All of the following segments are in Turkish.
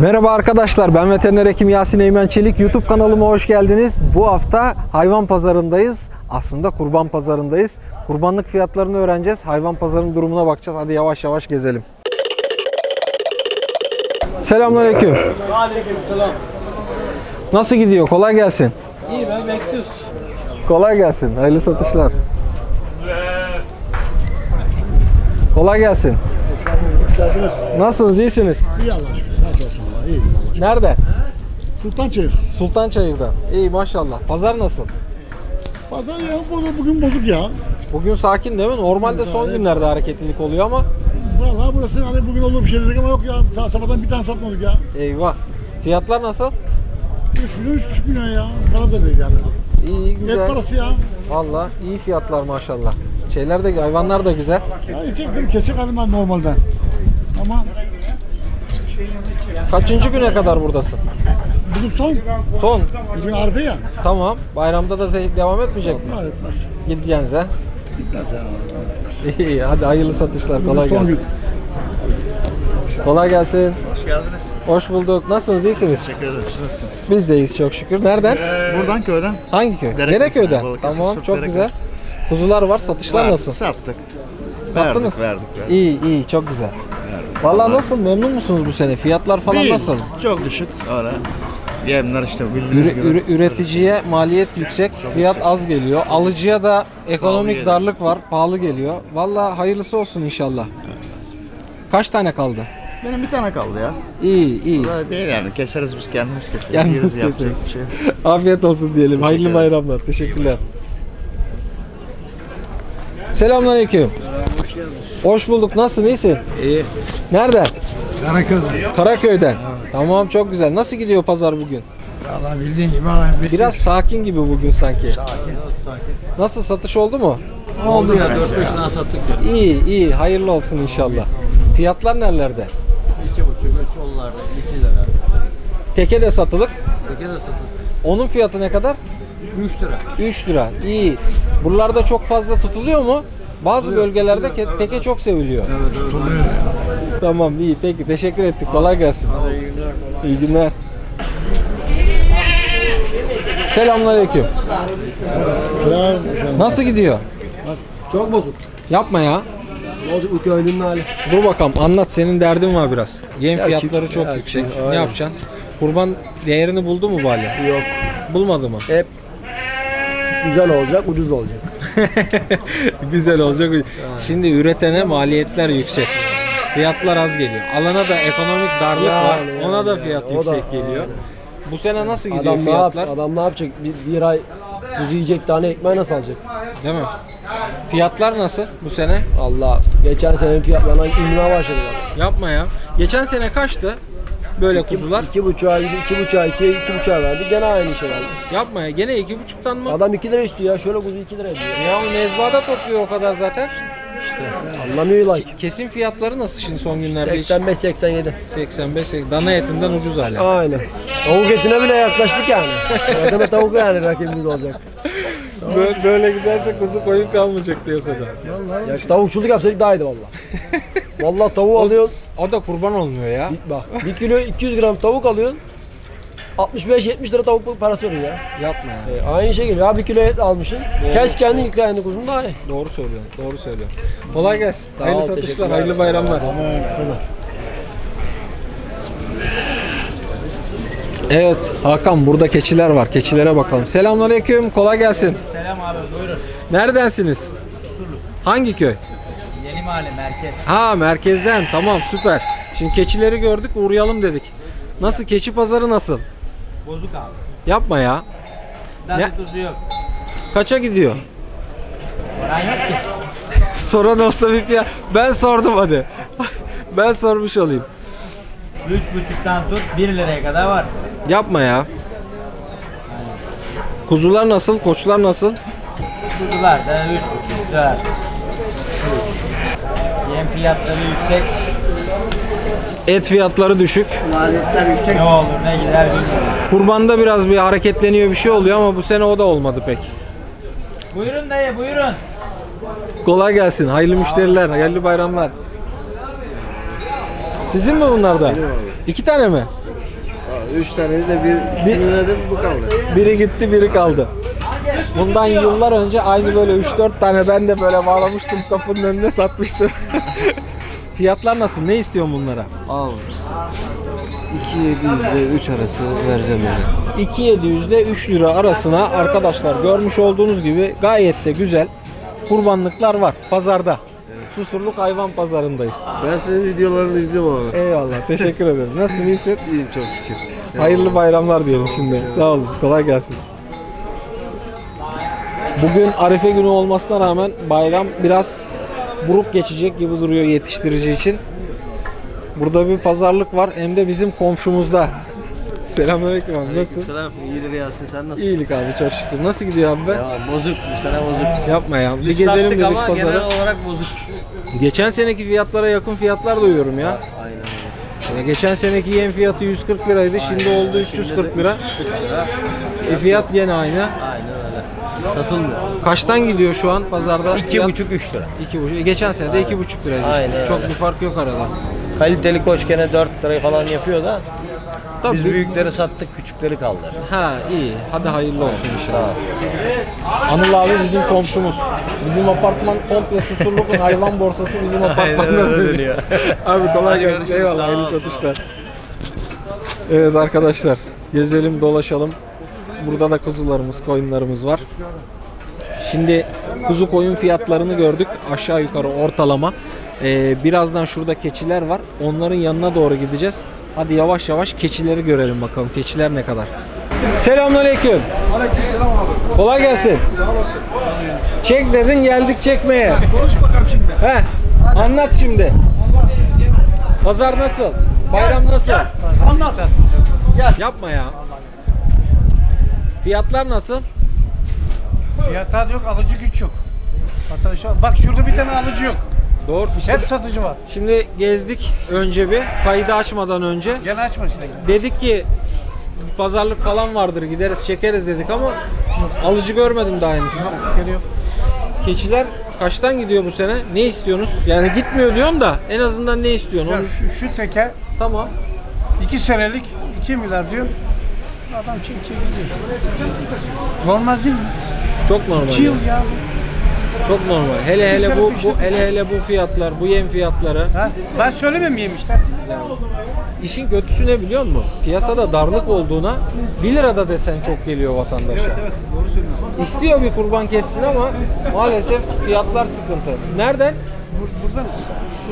Merhaba arkadaşlar ben veteriner hekim Yasin Eymen Çelik YouTube kanalıma hoş geldiniz. Bu hafta hayvan pazarındayız. Aslında kurban pazarındayız. Kurbanlık fiyatlarını öğreneceğiz. Hayvan pazarının durumuna bakacağız. Hadi yavaş yavaş gezelim. Selamünaleyküm. Aleykümselam. Nasıl gidiyor? Kolay gelsin. İyi ben bekliyoruz. Kolay gelsin. Hayırlı satışlar. Kolay gelsin. Nasılsınız? İyisiniz? İyi Allah aşkına. Nasıl olsun Allah? İyi. Nerede? Sultançayır. Sultançayır'da. İyi maşallah. Pazar nasıl? Pazar ya bozuk, bugün bozuk ya. Bugün sakin değil mi? Normalde son günlerde hareketlilik oluyor ama Vallahi burası hani bugün olur bir şey dedik ama yok ya. Sa- Sabahtan bir tane satmadık ya. eyvah. Fiyatlar nasıl? 3 milyon, 3,5 milyon ya. Bana da değil yani. İyi Et güzel. parası ya. Valla iyi fiyatlar maşallah. Şeyler de hayvanlar da güzel. Ya içecektim kesik aldım ben normalden. Ama Kaçıncı güne kadar buradasın? bugün son. Son. Bugün Arife ya. Tamam. Bayramda da devam etmeyecek mi? Var etmez. Gideceğiz ha. Bitmez ya. İyi hadi hayırlı satışlar. Bugün Kolay son gelsin. gün. Kolay gelsin. Hoş geldiniz. Hoş bulduk. Nasılsınız? İyisiniz? Teşekkür ederim. Siz nasılsınız? Biz deyiz çok şükür. Nereden? Buradan köyden. Hangi köy? Dereköy. Dereköy'den. Balıkesir, Tamam Surp çok Dereköy. güzel. Kuzular var. Satışlar Verdik, nasıl? Sattık. Sattınız? Verdik, verdik. verdik. İyi iyi çok güzel. Vallahi nasıl memnun musunuz bu sene? Fiyatlar falan Değil, nasıl? Çok düşük. Öyle. Yemler işte bildiğiniz Üre- gibi. üre- üreticiye maliyet yüksek, fiyat az geliyor. Alıcıya da ekonomik geliyor. darlık var, pahalı geliyor. Vallahi hayırlısı olsun inşallah. Kaç tane kaldı? Benim bir tane kaldı ya. İyi iyi. Değil yani. Keseriz biz kendimiz keseriz. Kendimiz Yeriz, yapacak keseriz. bir şey. yok. Afiyet olsun diyelim. Hayırlı bayramlar. Teşekkürler. Selamünaleyküm. Hoş bulduk. Nasılsın? İyisin? İyi. Nereden? Karaköy'de. Karaköy'den. Tamam çok güzel. Nasıl gidiyor pazar bugün? Valla bildiğin gibi bir Biraz sakin gibi bugün sanki. sakin. Nasıl satış oldu mu? Oldu ya 4-5 tane sattık ya. İyi iyi. Hayırlı olsun inşallah. Fiyatlar nerelerde? 2,5 3 onlarda 2 lira. Teke de satılık. Teke de sattık. Onun fiyatı ne kadar? 3 lira. 3 lira. İyi. Buralarda çok fazla tutuluyor mu? Bazı bölgelerde ke- teke çok seviliyor. Tamam iyi peki teşekkür ettik. Kolay gelsin. İyi günler. Selamünaleyküm. Selam. Nasıl gidiyor? Çok bozuk. Yapma ya. Ne olacak bu köylünün hali? Dur bakalım anlat senin derdin var biraz. Yem Ya fiyatları kim- çok ya yüksek. kim- Ne aynen. yapacaksın? Kurban değerini buldu mu bari? Yok. Bulmadı mı? Hep güzel olacak, ucuz olacak. Güzel olacak. Şimdi üretene maliyetler yüksek. Fiyatlar az geliyor. Alana da ekonomik darlık Yani, var. yani, Ona da yani. fiyat O da- yüksek geliyor. Bu sene nasıl gidiyor Adam ne, yap, fiyatlar? adam ne yapacak? Bir, bir ay kuzu yiyecek tane ekmeği nasıl alacak? Değil mi? Fiyatlar nasıl bu sene? Allah geçen senenin fiyatlarından inmeye başladılar. Yapma ya. Geçen sene kaçtı? Böyle kuzular. İki buçuğa, iki buçuğa, iki, iki buçuğa verdi. Gene aynı şey verdi. Yapma ya. Gene iki buçuktan mı? Adam iki lira istiyor ya. Şöyle kuzu iki lira diyor. Ya o mezbada topluyor o kadar zaten. Anlamıyorlar. Ke- Kesim fiyatları nasıl şimdi son günlerde? hiç? 85-87. 85 80. Dana etinden ucuz hala. Aynen. Tavuk etine bile yaklaştık yani. Adama tavuk yani rakibimiz olacak. Böyle, böyle giderse kuzu koyun kalmayacak piyasada. Ya tavukçuluk yapsaydık daha iyiydi valla. Valla tavuğu alıyorsun. O da kurban olmuyor ya. Bak bir kilo 200 gram tavuk alıyorsun. 65-70 lira tavuk parası veriyor ya. Yapma ya. E, aynı şey geliyor. Ha bir kilo et almışsın. Kes kendin yıka kendi kuzunu daha iyi. Doğru söylüyorsun. Doğru söylüyorsun. Kolay gelsin. Sağ hayırlı ol, satışlar, teşekkürler. hayırlı bayramlar. Evet Hakan burada keçiler var. Keçilere bakalım. Selamünaleyküm. Kolay gelsin. Selam abi buyurun. Neredensiniz? Hangi köy? Mahalle merkez. Ha merkezden. Tamam süper. Şimdi keçileri gördük uğrayalım dedik. Nasıl keçi pazarı nasıl? Bozuk abi. Yapma ya. Ne? tuzu yok. Kaça gidiyor? Paran yok ki. Soran olsa bir fiyat. Ben sordum hadi. ben sormuş olayım. Üç buçuktan tut 1 liraya kadar var. Yapma ya. Kuzular nasıl? Koçlar nasıl? Kuzular da üç buçuk dört. Fiyatları yüksek. Et fiyatları düşük. Ne olur ne gider bilmiyorum. Kurbanda biraz bir hareketleniyor bir şey oluyor ama bu sene o da olmadı pek. Buyurun dayı buyurun. Kolay gelsin. Hayırlı müşteriler, hayırlı bayramlar. Sizin mi bunlar da? İki tane mi? Üç tane de bir ikisini dedim bu kaldı. Biri gitti biri kaldı. Bundan yıllar önce aynı böyle 3-4 tane ben de böyle bağlamıştım kapının önüne satmıştım. Fiyatlar nasıl? Ne istiyorsun bunlara? Al. 2700 ile 3 arası vereceğim yani. 2700 ile 3 lira arasına arkadaşlar görmüş olduğunuz gibi gayet de güzel kurbanlıklar var pazarda. Susurluk hayvan pazarındayız. Ben senin videolarını izliyorum abi. Eyvallah teşekkür ederim. Nasılsın iyisin? İyiyim çok şükür. Hayırlı bayramlar diyelim şimdi. Sağ olun. Kolay gelsin. Bugün Arife günü olmasına rağmen bayram biraz buruk geçecek gibi duruyor yetiştirici için. Burada bir pazarlık var hem de bizim komşumuzda. Selamünaleyküm abi. Nasılsın? Selam. İyidir Yasin sen nasılsın? İyilik abi çok şükür. Nasıl gidiyor abi? Ya bozuk bu sene bozuk. Yapma ya. Bir Biz gezelim sattık dedik ama pazarı. genel olarak bozuk. Geçen seneki fiyatlara yakın fiyatlar duyuyorum ya. Aynen öyle. Ya geçen seneki yem fiyatı 140 liraydı. Şimdi oldu 340 lira. E fiyat gene aynı. Satılmıyor. Kaçtan gidiyor şu an pazarda? İki buçuk üç lira. İki buçuk. E, geçen sene de iki buçuk liraydı işte. Aynen Çok öyle. bir fark yok arada. Kaliteli koç gene 4 lirayı falan yapıyor da Tabii. biz büyükleri sattık küçükleri kaldı. Ha iyi. Hadi hayırlı olsun inşallah. Anıl abi bizim komşumuz. Bizim apartman komple susurluk hayvan borsası bizim apartmanda. dönüyor. abi kolay gelsin. görüşürüz, Eyvallah. sağ Hayırlı ol. satışlar. Evet arkadaşlar. Gezelim dolaşalım. Burada da kuzularımız, koyunlarımız var. Şimdi kuzu koyun fiyatlarını gördük. Aşağı yukarı ortalama. Ee, birazdan şurada keçiler var. Onların yanına doğru gideceğiz. Hadi yavaş yavaş keçileri görelim bakalım. Keçiler ne kadar? Selamünaleyküm. Aleykümselam abi. Kolay gelsin. Sağ olasın. Çek dedin geldik çekmeye. Konuş bakalım şimdi. He. Anlat şimdi. Pazar nasıl? Bayram nasıl? Anlat. Yapma ya. Fiyatlar nasıl? Fiyatlar yok, alıcı güç yok. Bak şurada bir tane alıcı yok. Doğru. İşte Hep satıcı var. şimdi gezdik önce bir kaydı açmadan önce. Gene açma şimdi. Dedik ki pazarlık falan vardır gideriz çekeriz dedik ama alıcı görmedim daha henüz. Geliyor. Keçiler kaçtan gidiyor bu sene? Ne istiyorsunuz? Yani gitmiyor diyorsun da en azından ne istiyorsun? Ya Onu... şu, şu teke Tamam. 2 senelik 2 milyar diyor. Adam çekiyor gidiyor. Normal değil mi? Çok normal. 2 yıl ya. Çok normal. Hele hele bu, bu hele hele bu fiyatlar, bu yem fiyatları. Ha? Ben söylemem yemişler. İşin kötüsü ne biliyor musun? Piyasada darlık olduğuna 1 lirada desen çok geliyor vatandaşa. Doğru söylüyorsun. İstiyor bir kurban kessin ama maalesef fiyatlar sıkıntı. Nereden? Bur- buradanız.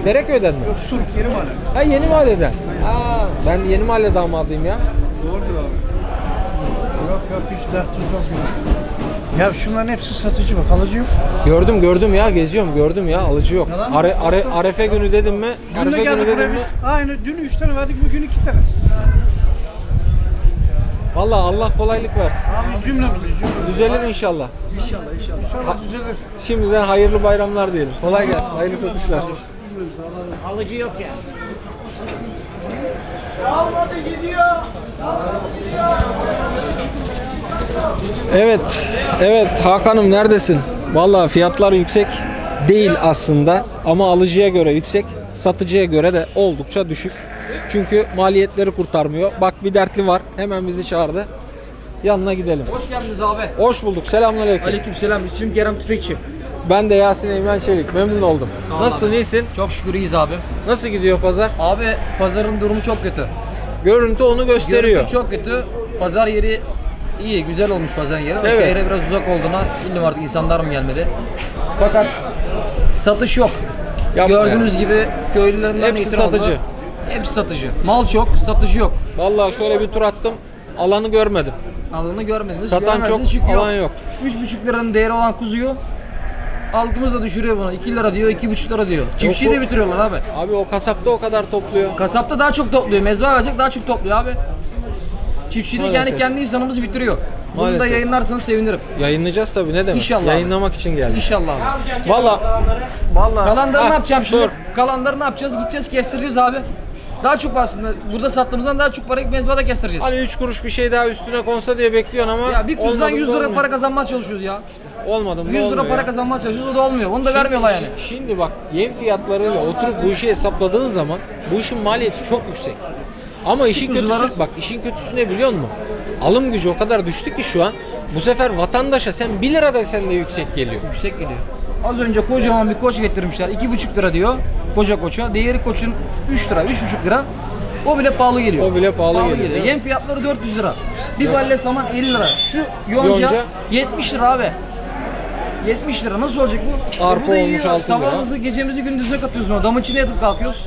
Dereköy'den mi? Surp yeri var. Ha yeni mahalleden. Aa, ben yeni mahalle damadıyım ya. Doğrudur abi. Yok yok hiç dertsiz yok. ya. Ya şunların hepsi satıcı bak alıcı yok. Gördüm gördüm ya geziyorum gördüm ya alıcı yok. Are, are, arefe günü dedim mi? Dün Arefe de günü geldik dedim buraya mi? biz. Aynı dün 3 tane verdik bugün 2 tane. Valla Allah kolaylık versin. Abi cümlemiz cümlemiz. Düzelir inşallah. İnşallah inşallah. İnşallah düzelir. Şimdiden hayırlı bayramlar diyelim. Kolay gelsin. Hayırlı satışlar. Alıcı yok ya. Evet. Evet Hakan'ım neredesin? Vallahi fiyatlar yüksek değil aslında ama alıcıya göre yüksek, satıcıya göre de oldukça düşük. Çünkü maliyetleri kurtarmıyor. Bak bir dertli var. Hemen bizi çağırdı. Yanına gidelim. Hoş geldiniz abi. Hoş bulduk. Selamünaleyküm. Aleykümselam. İsmim Kerem Tüfekçi. Ben de Yasin Eymen Çelik. Memnun oldum. ol Nasılsın? iyisin? Çok şükür iyiyiz abi. Nasıl gidiyor pazar? Abi pazarın durumu çok kötü. Görüntü onu gösteriyor. Görüntü çok kötü. Pazar yeri iyi, güzel olmuş pazar yeri. Evet. Şehre biraz uzak olduğuna bilmiyorum artık insanlar mı gelmedi. Fakat satış yok. Yapma Gördüğünüz gibi köylülerin Hepsi satıcı. Hepsi satıcı. Mal çok, satıcı yok. Vallahi şöyle bir tur attım. Alanı görmedim. Alanı görmediniz. Satan çok, çünkü alan yok. 3,5 liranın değeri olan kuzuyu halkımız da düşürüyor bunu. 2 lira diyor, 2,5 lira diyor. Çiftçiyi de bitiriyorlar abi. Abi o kasapta o kadar topluyor. Kasapta daha çok topluyor. Mezba versek daha çok topluyor abi. Çiftçilik yani Maalesef. kendi insanımızı bitiriyor. Bunu da Maalesef. yayınlarsanız sevinirim. Yayınlayacağız tabii ne demek? İnşallah. Yayınlamak için geldik. İnşallah abi. Valla Valla Kalanları Ah, ne yapacağım şimdi? dur. Kalanları ne yapacağız? Gideceğiz kestireceğiz abi. Daha çok aslında burada sattığımızdan daha çok para mezbada kestireceğiz. Hani 3 kuruş bir şey daha üstüne konsa diye bekliyorsun ama ya bir kuzudan olmadı 100 da lira olmuyor. para kazanmaya çalışıyoruz ya. olmadı mı da 100 lira olmuyor para ya. kazanmaya çalışıyoruz o da olmuyor. Onu da vermiyorlar yani. Şimdi, şimdi bak yem fiyatlarıyla oturup bu işi hesapladığın zaman bu işin maliyeti çok yüksek. Ama işin kötüsü bak işin kötüsü ne biliyor musun? Alım gücü o kadar düştü ki şu an. Bu sefer vatandaşa sen 1 lira da sen de yüksek geliyor. Yüksek geliyor. Az önce kocaman bir koç getirmişler. 2,5 lira diyor koca koça. Diğeri koçun 3 lira, 3,5 lira. O bile pahalı geliyor. O bile pahalı geliyor, değil mi? Yem fiyatları 400 lira. Bir balle saman 50 lira. Şu yonca, Yonca. 70 lira abi. 70 lira nasıl olacak bu? Arpa olmuş yiyor. 6 lira. Sabahımızı gecemizi gündüzüne katıyorsun. Damın içine yatıp kalkıyoruz.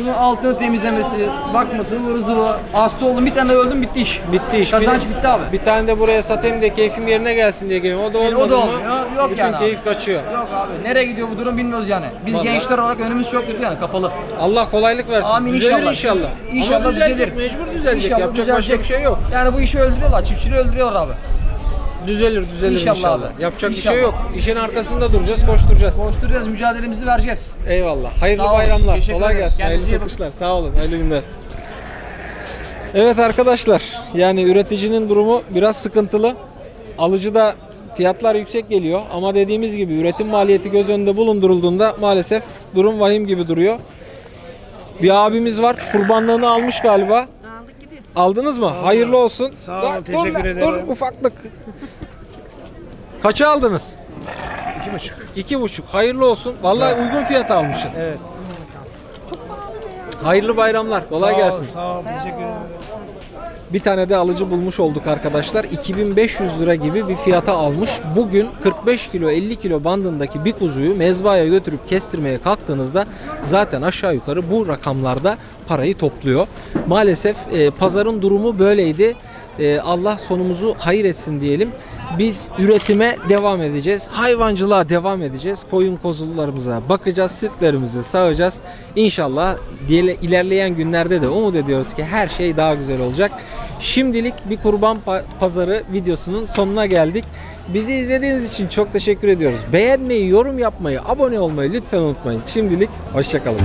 Bunun altını temizlemesi, bakması, ıvı zıvı. Hasta oldum bir tane öldüm bitti iş. Bitti iş. Kazanç Bir- bitti abi. Bir tane de buraya satayım da keyfim yerine gelsin diye geliyorum. O da Yani o olmadı da mı? olmuyor. Yok Bütün yani abi. keyif kaçıyor. Yok abi nereye gidiyor bu durum bilmiyoruz yani. Biz Vallahi. gençler olarak önümüz çok kötü yani kapalı. Allah kolaylık versin. Amin düzelir inşallah. inşallah. İnşallah Ama düzelecek, düzelir. mecbur düzelecek. İnşallah Yapacak başka düzelecek. bir şey yok. Yani bu işi öldürüyorlar, çiftçiliği öldürüyorlar abi. Düzelir, düzelir inşallah. İnşallah abi. Yapacak bir İnşallah. şey yok. İşin arkasında duracağız, koşturacağız. Koşturacağız, mücadelemizi vereceğiz. Eyvallah. Hayırlı Sağ olun, bayramlar. teşekkür Kolay gelsin. Hayırlı satışlar. Sağ olun. Hayırlı günler. Evet arkadaşlar. Yani üreticinin durumu biraz sıkıntılı. Alıcı da fiyatlar yüksek geliyor ama dediğimiz gibi üretim maliyeti göz önünde bulundurulduğunda maalesef durum vahim gibi duruyor. Bir abimiz var. Kurbanlığını almış galiba. Aldınız mı? Hayırlı olsun. Sağ Dur, olun, dur teşekkür lan, ederim. Dur ufaklık. Kaça aldınız? İki buçuk. İki buçuk. Hayırlı olsun. Vallahi uygun fiyata almışsın. Evet. Hayırlı bayramlar. Kolay Sağ ol, gelsin. Sağ ol, teşekkür ederim. Bir tane de alıcı bulmuş olduk arkadaşlar. 2500 lira gibi bir fiyata almış. Bugün 45 kilo 50 kilo bandındaki bir kuzuyu mezbaya götürüp kestirmeye kalktığınızda zaten aşağı yukarı bu rakamlarda parayı topluyor. Maalesef e, pazarın durumu böyleydi. E, Allah sonumuzu hayır etsin diyelim. Biz üretime devam edeceğiz. Hayvancılığa devam edeceğiz. Koyun kozularımıza bakacağız. Sütlerimizi sağacağız. İnşallah ilerleyen günlerde de umut ediyoruz ki her şey daha güzel olacak. Şimdilik bir kurban pa- pazarı videosunun sonuna geldik. Bizi izlediğiniz için çok teşekkür ediyoruz. Beğenmeyi, yorum yapmayı, abone olmayı lütfen unutmayın. Şimdilik hoşçakalın.